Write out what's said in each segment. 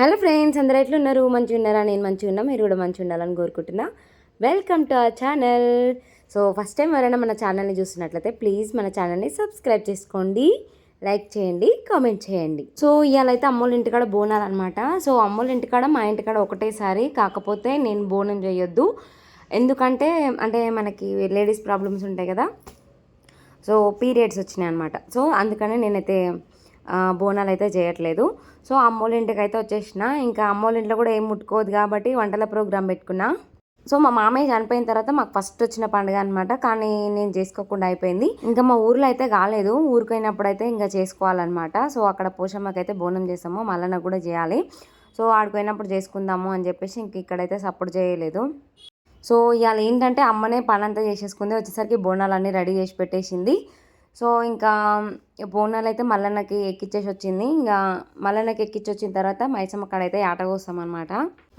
Hello friends అందరూ ఎట్లున్నారు? మంచిగా ఉన్నారా నేను మంచిగా ఉన్నా మీరు కూడా మంచిగా ఉండాలని కోరుకుంటున్నా. Welcome to our channel so first time ఎవరైనా మన ఛానల్ని చూస్తున్నట్లయితే ప్లీజ్ మన ఛానల్ని సబ్స్క్రైబ్ చేసుకోండి లైక్ చేయండి కామెంట్ చేయండి. సో ఇవాళ అయితే అమ్మోళ్ళ ఇంటికాడ బోనాలు అనమాట సో అమ్మోళ్ళ ఇంటికాడ మా ఇంటికాడ ఒకటేసారి. కాకపోతే నేను బోనం చేయొద్దు. ఎందుకంటే అంటే మనకి లేడీస్ ప్రాబ్లమ్స్ ఉంటాయి కదా. సో పీరియడ్స్ వచ్చినాయి అనమాట సో అందుకని నేనైతే బోనాలు అయితే చేయట్లేదు. సో అమ్మోళ్ళ ఇంటికి అయితే వచ్చేసిన. ఇంకా అమ్మోళ్ళ ఇంట్లో కూడా ఏం ముట్టుకోదు కాబట్టి వంటల ప్రోగ్రామ్ పెట్టుకున్నా. సో మా మామయ్య చనిపోయిన తర్వాత మాకు ఫస్ట్ వచ్చిన పండుగ అనమాట కానీ నేను చేసుకోకుండా అయిపోయింది. ఇంకా మా ఊర్లో అయితే కాలేదు. ఊరికైనప్పుడు అయితే ఇంకా చేసుకోవాలన్నమాట. సో అక్కడ పోషమ్మకి అయితే బోనం చేసాము మళ్ళీ కూడా చేయాలి. సో ఆడిపోయినప్పుడు చేసుకుందాము అని చెప్పేసి ఇంక ఇక్కడైతే సపోర్ట్ చేయలేదు. సో ఇవాళ ఏంటంటే అమ్మనే పని అంతా చేసేసుకుంది. వచ్చేసరికి బోనాలన్నీ రెడీ చేసి పెట్టేసింది. సో ఇంకా బోనాలు అయితే మల్లన్నకి ఎక్కిచ్చేసి వచ్చింది. ఇంకా మల్లన్నకి ఎక్కిచ్చి వచ్చిన తర్వాత మైసమ్మ కాడ అయితే ఆట అనమాట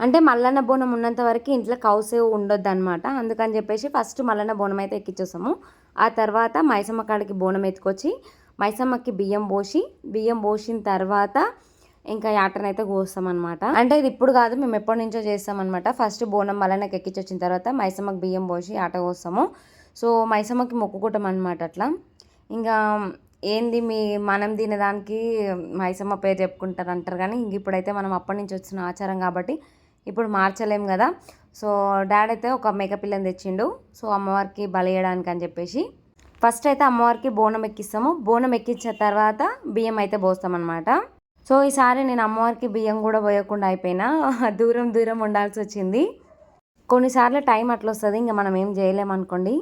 అంటే మల్లన్న బోనం ఉన్నంత వరకు ఇంట్లో కౌసే ఉండొద్దు అనమాట అందుకని చెప్పేసి ఫస్ట్ మల్లన్న బోనం అయితే ఎక్కిచ్చేస్తాము. ఆ తర్వాత మైసమ్మ కాడికి బోనం ఎత్తుకొచ్చి మైసమ్మకి బియ్యం పోసి బియ్యం పోసిన తర్వాత ఇంకా యాటనైతే కోస్తాం అనమాట అంటే ఇది ఇప్పుడు కాదు మేము ఎప్పటి నుంచో చేస్తాం అనమాట ఫస్ట్ బోనం మల్లన్నకి ఎక్కించి వచ్చిన తర్వాత మైసమ్మకి బియ్యం పోసి ఆట కోస్తాము. సో మైసమ్మకి మొక్కుకుంటాం అనమాట అట్లా. ఇంకా ఏంది మీ మనం తినేదానికి మైసమ్మ పేరు చెప్పుకుంటారు అంటారు కానీ ఇంక ఇప్పుడైతే మనం అప్పటి నుంచి వచ్చిన ఆచారం కాబట్టి ఇప్పుడు మార్చలేం కదా. సో డాడ్ అయితే ఒక మేకపిల్లని తెచ్చిండు. సో అమ్మవారికి బలియడానికి అని చెప్పేసి. ఫస్ట్ అయితే అమ్మవారికి బోనం ఎక్కిస్తాము. బోనం ఎక్కించిన తర్వాత బియ్యం అయితే పోస్తామన్నమాట సో ఈసారి నేను అమ్మవారికి బియ్యం కూడా పోయకుండా అయిపోయినా. దూరం దూరం ఉండాల్సి వచ్చింది. కొన్నిసార్లు టైం అట్లా వస్తుంది. ఇంకా మనం ఏం చేయలేమనుకోండి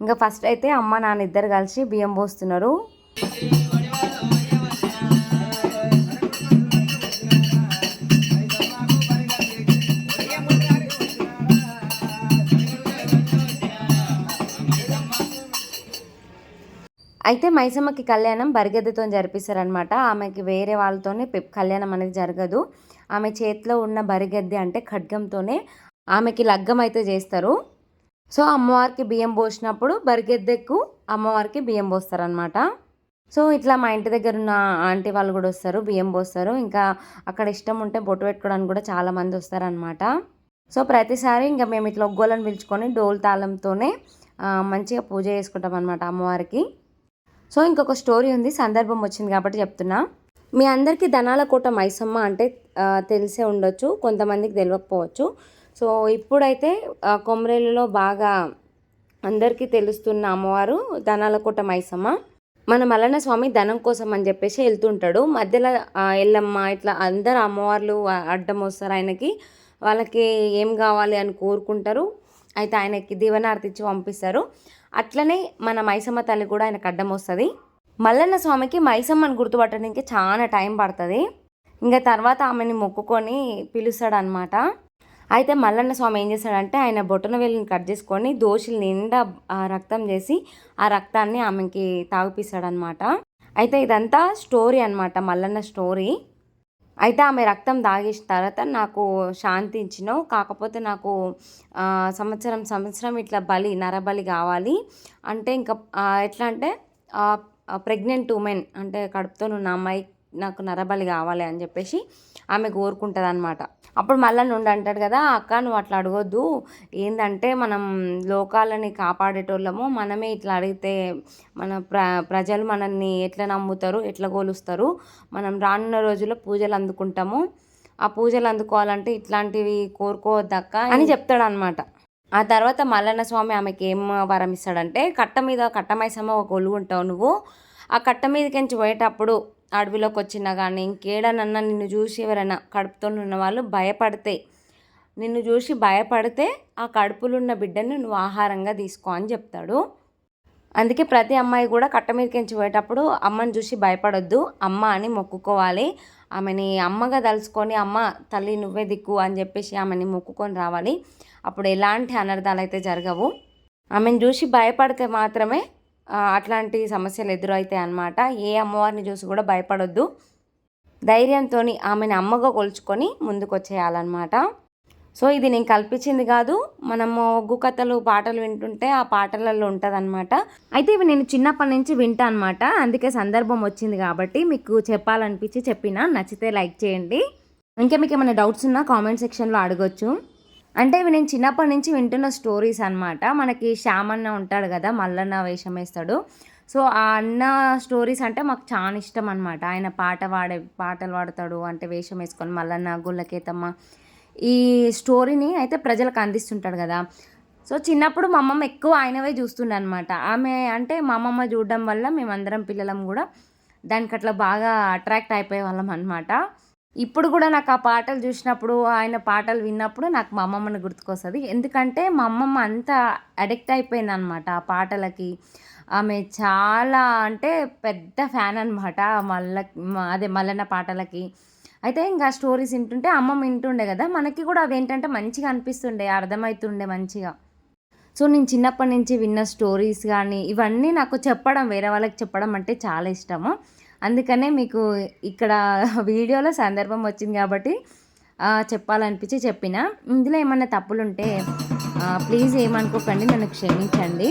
ఇంకా ఫస్ట్ అయితే అమ్మ నాన్న ఇద్దరు కలిసి బియ్యం పోస్తున్నారు. అయితే మైసమ్మకి కళ్యాణం బరిగెద్దతో జరిపిస్తారనమాట ఆమెకి వేరే వాళ్ళతోనే కళ్యాణం అనేది జరగదు. ఆమె చేతిలో ఉన్న బరిగెద్దె అంటే ఖడ్గంతోనే ఆమెకి లగ్గం అయితే చేస్తారు. సో అమ్మవారికి బియ్యం పోసినప్పుడు బరిగెద్దెక్కు అమ్మవారికి బియ్యం పోస్తారనమాట సో ఇట్లా మా ఇంటి దగ్గర ఉన్న ఆంటీ వాళ్ళు కూడా వస్తారు బియ్యం పోస్తారు. ఇంకా అక్కడ ఇష్టం ఉంటే బొట్టు పెట్టుకోవడానికి కూడా చాలామంది వస్తారనమాట సో ప్రతిసారి ఇంకా మేము ఇట్లా ఒగ్గోలను పిలుచుకొని డోల్ తాళంతోనే మంచిగా పూజ చేసుకుంటాం అనమాట అమ్మవారికి. సో ఇంకొక స్టోరీ ఉంది సందర్భం వచ్చింది కాబట్టి చెప్తున్నా. మీ అందరికీ ధనాల కోట మైసమ్మ అంటే తెలిసే ఉండొచ్చు కొంతమందికి తెలియకపోవచ్చు. సో ఇప్పుడైతే కొమరేలులో బాగా అందరికీ తెలుస్తున్న అమ్మవారు ధనాలకోట మైసమ్మ. మన మల్లన్న స్వామి ధనం కోసం అని చెప్పేసి వెళ్తుంటాడు. మధ్యలో ఎల్లమ్మ ఇట్లా అందరు అమ్మవార్లు అడ్డం వస్తారు ఆయనకి. వాళ్ళకి ఏం కావాలి అని కోరుకుంటారు. అయితే ఆయనకి దీవెనార్తి ఇచ్చి పంపిస్తారు. అట్లనే మన మైసమ్మ తల్లి కూడా ఆయనకు అడ్డం వస్తుంది. మల్లన్న స్వామికి మైసమ్మని గుర్తుపట్టడానికి చాలా టైం పడుతుంది. ఇంకా తర్వాత ఆమెని మొక్కుకొని పిలుస్తాడు అనమాట అయితే మల్లన్న స్వామి ఏం చేస్తాడంటే ఆయన బొట్టన వేలిని కట్ చేసుకొని దోషులు నిండా రక్తం చేసి ఆ రక్తాన్ని ఆమెకి తాగిపిస్తాడనమాట అయితే ఇదంతా స్టోరీ అనమాట మల్లన్న స్టోరీ. అయితే ఆమె రక్తం తాగేసిన తర్వాత నాకు శాంతి ఇచ్చినావు కాకపోతే నాకు సంవత్సరం సంవత్సరం ఇట్లా బలి నరబలి కావాలి. అంటే ఇంకా ఎట్లా అంటే ప్రెగ్నెంట్ ఉమెన్ అంటే కడుపుతో ఉన్న అమ్మాయి నాకు నరబలి కావాలి అని చెప్పేసి ఆమె కోరుకుంటుంది అనమాట అప్పుడు మళ్ళీ నుండి అంటాడు కదా అక్క నువ్వు అట్లా అడగొద్దు. ఏంటంటే మనం లోకాలని కాపాడేటోళ్ళము. మనమే ఇట్లా అడిగితే మన ప్ర ప్రజలు మనల్ని ఎట్లా నమ్ముతారు ఎట్లా కోలుస్తారు? మనం రానున్న రోజుల్లో పూజలు అందుకుంటాము. ఆ పూజలు అందుకోవాలంటే ఇట్లాంటివి కోరుకోవద్దక్క అని చెప్తాడు అనమాట ఆ తర్వాత మల్లన్న స్వామి ఆమెకి ఏం వరం ఇస్తాడంటే కట్ట మీద కట్టమైసమ్మ ఒక ఒలుగుంటావు నువ్వు. ఆ కట్ట మీదకించి పోయేటప్పుడు అడవిలోకి వచ్చినా కానీ ఇంకేడనన్నా నిన్ను చూసి ఎవరైనా కడుపుతో ఉన్న వాళ్ళు భయపడితే నిన్ను చూసి భయపడితే ఆ కడుపులో ఉన్న బిడ్డని నువ్వు ఆహారంగా తీసుకో అని చెప్తాడు. అందుకే ప్రతి అమ్మాయి కూడా కట్ట మీదకించి పోయేటప్పుడు అమ్మని చూసి భయపడొద్దు అమ్మ అని మొక్కుకోవాలి. ఆమెని అమ్మగా తలుచుకొని అమ్మ తల్లి నువ్వే దిక్కు అని చెప్పేసి ఆమెని మొక్కుకొని రావాలి. అప్పుడు ఎలాంటి అనర్థాలు అయితే జరగవు. ఆమెను చూసి భయపడితే మాత్రమే అట్లాంటి సమస్యలు ఎదురవుతాయి అన్నమాట. ఏ అమ్మవారిని చూసి కూడా భయపడొద్దు. ధైర్యంతో ఆమెను అమ్మగా కొలుచుకొని ముందుకు వచ్చేయాలన్నమాట సో ఇది నేను కల్పించింది కాదు. మనము ఒగ్గు కథలు పాటలు వింటుంటే ఆ పాటలలో ఉంటుంది అయితే ఇవి నేను చిన్నప్పటి నుంచి వింటా అనమాట అందుకే సందర్భం వచ్చింది కాబట్టి మీకు చెప్పాలనిపించి చెప్పిన నచ్చితే లైక్ చేయండి. ఇంకా మీకు ఏమైనా డౌట్స్ ఉన్నా కామెంట్ సెక్షన్లో అడగొచ్చు. అంటే ఇవి నేను చిన్నప్పటి నుంచి వింటున్న స్టోరీస్ అనమాట మనకి శ్యామన్న ఉంటాడు కదా మల్లన్న వేషం వేస్తాడు. సో ఆ అన్న స్టోరీస్ అంటే మాకు చాలా ఇష్టం అనమాట ఆయన పాట పాడే పాటలు పాడతాడు అంటే వేషం వేసుకొని మల్లన్న గుళ్ళకేతమ్మ ఈ స్టోరీని అయితే ప్రజలకు అందిస్తుంటాడు కదా. సో చిన్నప్పుడు మా అమ్మమ్మ ఎక్కువ ఆయనవే చూస్తుండే అనమాట ఆమె అంటే మా అమ్మమ్మ చూడడం వల్ల మేమందరం పిల్లలం కూడా దానికి అట్లా బాగా అట్రాక్ట్ అయిపోయే వాళ్ళం అనమాట ఇప్పుడు కూడా నాకు ఆ పాటలు చూసినప్పుడు ఆయన పాటలు విన్నప్పుడు నాకు మా అమ్మమ్మని గుర్తుకొస్తుంది. ఎందుకంటే మా అమ్మమ్మ అంత అడిక్ట్ అయిపోయింది అనమాట ఆ పాటలకి. ఆమె చాలా అంటే పెద్ద ఫ్యాన్ అనమాట మల్ల అదే మల్లన్న పాటలకి. అయితే ఇంకా స్టోరీస్ వింటుంటే అమ్మమ్మ వింటుండే కదా మనకి కూడా అవి ఏంటంటే మంచిగా అనిపిస్తుండే అర్థమవుతుండే మంచిగా. సో నేను చిన్నప్పటి నుంచి విన్న స్టోరీస్ కానీ ఇవన్నీ నాకు చెప్పడం వేరే వాళ్ళకి చెప్పడం అంటే చాలా ఇష్టము. అందుకనే మీకు ఇక్కడ వీడియోలో సందర్భం వచ్చింది కాబట్టి చెప్పాలనిపించి చెప్పిన. ఇందులో ఏమన్నా తప్పులుంటే ప్లీజ్ ఏమనుకోకండి నన్ను క్షమించండి.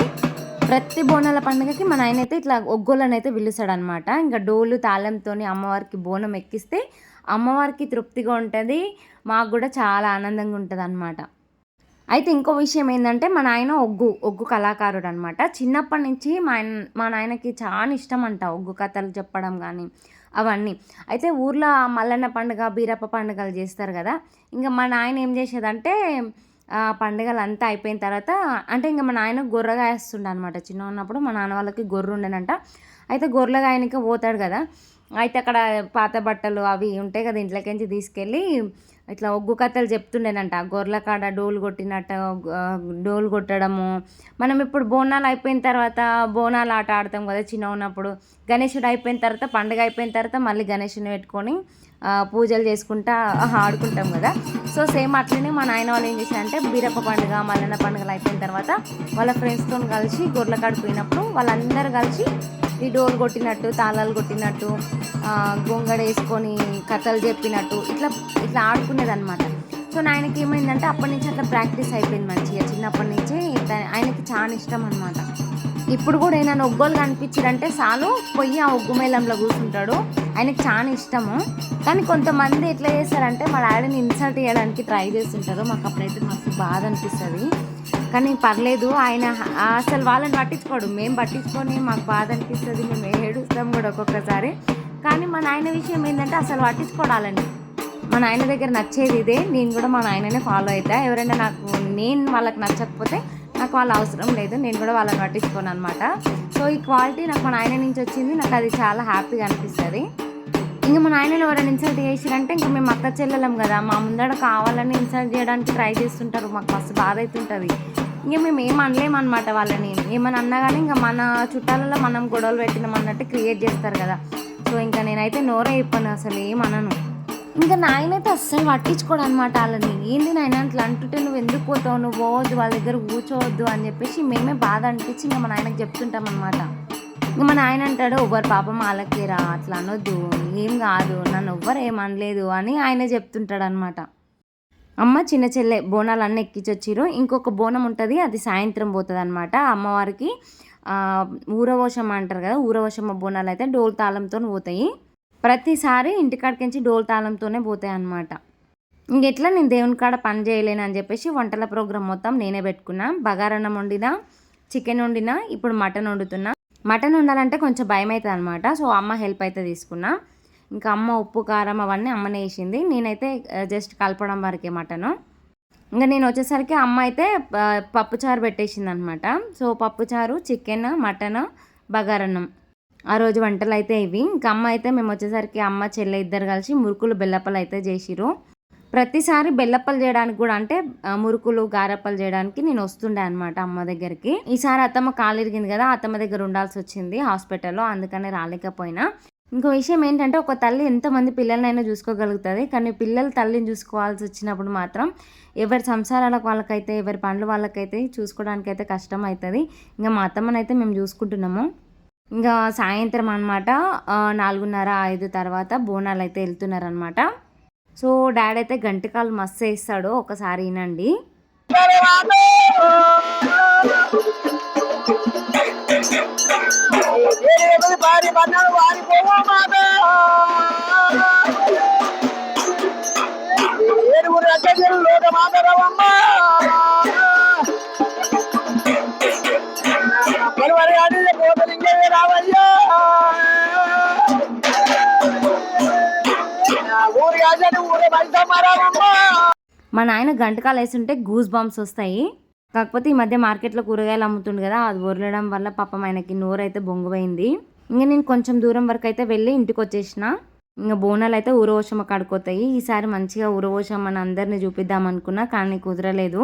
ప్రతి బోనాల పండుగకి మన ఆయన అయితే ఇట్లా ఒగ్గోళ్ళని అయితే పిలుస్తాడనమాట ఇంకా డోలు తాళంతో అమ్మవారికి బోనం ఎక్కిస్తే అమ్మవారికి తృప్తిగా ఉంటుంది మాకు కూడా చాలా ఆనందంగా ఉంటుంది అనమాట అయితే ఇంకో విషయం ఏంటంటే మా నాయన ఒగ్గు ఒగ్గు కళాకారుడు అనమాట చిన్నప్పటి నుంచి మా ఆయన మా నాయనకి చాలా ఇష్టం అంట ఒగ్గు కథలు చెప్పడం కానీ అవన్నీ. అయితే ఊర్లో మల్లన్న పండుగ బీరప్ప పండుగలు చేస్తారు కదా ఇంకా మా నాయన ఏం చేసేదంటే పండుగలు అంతా అయిపోయిన తర్వాత అంటే ఇంకా మా నాయన గొర్రెగా వేస్తుండే అనమాట చిన్న ఉన్నప్పుడు మా నాన్న వాళ్ళకి గొర్రె ఉండేనంట అయితే గొర్రెగా పోతాడు కదా అయితే అక్కడ పాత బట్టలు అవి ఉంటాయి కదా ఇంట్లోకించి తీసుకెళ్ళి ఇట్లా ఒగ్గు కథలు చెప్తుండేనంట. గొర్రెల కాడ డోలు కొట్టినట్టు డోలు కొట్టడము. మనం ఇప్పుడు బోనాలు అయిపోయిన తర్వాత బోనాలు ఆట ఆడతాం కదా చిన్న ఉన్నప్పుడు గణేషుడు అయిపోయిన తర్వాత పండుగ అయిపోయిన తర్వాత మళ్ళీ గణేశుని పెట్టుకొని పూజలు చేసుకుంటా ఆడుకుంటాం కదా. సో సేమ్ అట్లనే మా నాయన వాళ్ళు ఏం చేశారంటే బీరప్ప పండుగ మల్లన్న పండుగలు అయిపోయిన తర్వాత వాళ్ళ ఫ్రెండ్స్తో కలిసి గొర్రెల కాడ పోయినప్పుడు వాళ్ళందరూ కలిసి ఈ డోర్ కొట్టినట్టు తాళాలు కొట్టినట్టు గొంగడ వేసుకొని కథలు చెప్పినట్టు ఇట్లా ఇట్లా ఆడుకునేది అనమాట సో ఆయనకి ఏమైందంటే అప్పటి నుంచి అట్లా ప్రాక్టీస్ అయిపోయింది మంచిగా. చిన్నప్పటి నుంచి ఆయనకి చాలా ఇష్టం అనమాట ఇప్పుడు కూడా ఏమైనా ఒగ్గోలు కనిపించారంటే చాలు పొయ్యి ఆ ఒగ్గు మేళంలో కూర్చుంటాడు. ఆయనకి చాలా ఇష్టము. కానీ కొంతమంది ఎట్లా చేస్తారంటే మా డాడీని ఇన్సల్ట్ చేయడానికి ట్రై చేస్తుంటారు. మాకు అప్పుడైతే మాకు బాధ అనిపిస్తుంది. కానీ పర్లేదు ఆయన అసలు వాళ్ళని పట్టించుకోడు. మేము పట్టించుకొని మాకు బాధ అనిపిస్తుంది మేము ఏడుస్తాం కూడా ఒక్కొక్కసారి. కానీ మా నాయన విషయం ఏంటంటే అసలు పట్టించుకోవాలండి మా నాయన దగ్గర నచ్చేది ఇదే నేను కూడా మా నాయననే ఫాలో అవుతా ఎవరైనా నాకు నేను వాళ్ళకి నచ్చకపోతే నాకు వాళ్ళ అవసరం లేదు నేను కూడా వాళ్ళని పట్టించుకోను అనమాట సో ఈ క్వాలిటీ నాకు మా నాయన నుంచి వచ్చింది నాకు అది చాలా హ్యాపీగా అనిపిస్తుంది. ఇంకా మా నాయనలు ఎవరైనా ఇన్సల్ట్ చేసిరంటే ఇంకా మేము అక్క చెల్లెలం కదా మా ముందర కావాలని ఇన్సల్ట్ చేయడానికి ట్రై చేస్తుంటారు మాకు మస్తు బాధ అవుతుంటుంది ఇంకా మేము ఏం అనలేమన్నమాట వాళ్ళని. ఏమని అన్నా కానీ ఇంకా మన చుట్టాలలో మనం గొడవలు పెట్టినాం అన్నట్టు క్రియేట్ చేస్తారు కదా. సో ఇంకా నేనైతే నోరే చెప్పాను అసలు ఏమనను ఇంకా నాయనైతే అస్సలు పట్టించుకోడు అనమాట వాళ్ళని. ఏంది నాయన అట్లా అంటుంటే నువ్వు ఎందుకు పోతావు? నువ్వు పోవద్దు వాళ్ళ దగ్గర కూర్చోవద్దు అని చెప్పేసి మేమే బాధ అనిపించి ఇంకా మా నాయనకు చెప్తుంటాం అనమాట ఇంకా మా నాయన అంటాడు ఎవ్వరు పాపం వాళ్ళకేరా అట్లా అనొద్దు ఏం కాదు నన్ను ఎవ్వరు ఏమనలేదు అని ఆయన చెప్తుంటాడు అనమాట అమ్మ చిన్న చెల్లె బోనాలు అన్నీ ఎక్కించొచ్చిరు ఇంకొక బోనం ఉంటుంది అది సాయంత్రం పోతుంది అనమాట అమ్మవారికి ఊరవోషమ్మ అంటారు కదా ఊరవోషమ్మ బోనాలు అయితే డోల్ తాళంతో పోతాయి. ప్రతిసారి ఇంటికాడికించి డోల్ తాళంతోనే పోతాయి అనమాట ఇంకెట్లా నేను దేవుని కాడ పని చేయలేను అని చెప్పేసి వంటల ప్రోగ్రామ్ మొత్తం నేనే పెట్టుకున్నా. బగారన్నం వండినా చికెన్ వండినా ఇప్పుడు మటన్ వండుతున్నా. మటన్ వండాలంటే కొంచెం భయం అవుతుంది అనమాట సో అమ్మ హెల్ప్ అయితే తీసుకున్నా. ఇంకా అమ్మ ఉప్పు కారం అవన్నీ అమ్మనే వేసింది. నేనైతే జస్ట్ కలపడం వరకే మటను. ఇంకా నేను వచ్చేసరికి అమ్మ అయితే పప్పుచారు పెట్టేసింది అనమాట సో పప్పుచారు చికెన్ మటన్ బగారన్నం. ఆ రోజు వంటలు అయితే ఇవి. ఇంకా అమ్మ అయితే మేము వచ్చేసరికి అమ్మ చెల్లె ఇద్దరు కలిసి మురుకులు బెల్లప్పలు అయితే చేసిరు ప్రతిసారి బెల్లప్పలు చేయడానికి కూడా అంటే మురుకులు గారెప్పలు చేయడానికి నేను వస్తుండే అనమాట అమ్మ దగ్గరికి. ఈసారి అత్తమ్మ కాలు ఇరిగింది కదా అత్తమ్మ దగ్గర ఉండాల్సి వచ్చింది హాస్పిటల్లో అందుకనే రాలేకపోయినా. ఇంకో విషయం ఏంటంటే ఒక తల్లి ఎంతమంది పిల్లలనైనా చూసుకోగలుగుతుంది. కానీ పిల్లల తల్లిని చూసుకోవాల్సి వచ్చినప్పుడు మాత్రం ఎవరి సంసారాలకు వాళ్ళకైతే ఎవరి పనులు వాళ్ళకైతే చూసుకోవడానికి అయితే కష్టం అవుతుంది ఇంకా మా అత్తమ్మనైతే మేము చూసుకుంటున్నాము. ఇంకా సాయంత్రం అనమాట నాలుగున్నర ఐదు తర్వాత బోనాలు అయితే వెళ్తున్నారనమాట సో డాడీ అయితే గంటకాలు మస్తు వేస్తాడు ఒకసారి వినండి. మా నాయన గంటకాలు వేసి ఉంటే గూస్ బాంబ్స్ వస్తాయి. కాకపోతే ఈ మధ్య మార్కెట్లో కూరగాయలు అమ్ముతుండు కదా అది వరలడం వల్ల పాపం ఆయనకి నోరైతే బొంగుపోయింది. ఇంకా నేను కొంచెం దూరం వరకు అయితే వెళ్ళి ఇంటికి వచ్చేసిన ఇంకా బోనాలు అయితే ఊరవోషమ్మ కాడుకోతాయి ఈసారి మంచిగా ఊరవోషమ్మని అందరినీ చూపిద్దాం అనుకున్నా కానీ కుదరలేదు.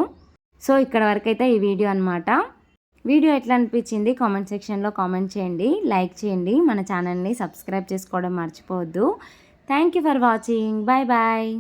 సో ఇక్కడ వరకు అయితే ఈ వీడియో అనమాట వీడియో ఎట్లా అనిపించింది కామెంట్ సెక్షన్లో కామెంట్ చేయండి. లైక్ చేయండి. మన ఛానల్ని సబ్స్క్రైబ్ చేసుకోవడం మర్చిపోవద్దు. Thank you for watching. Bye bye.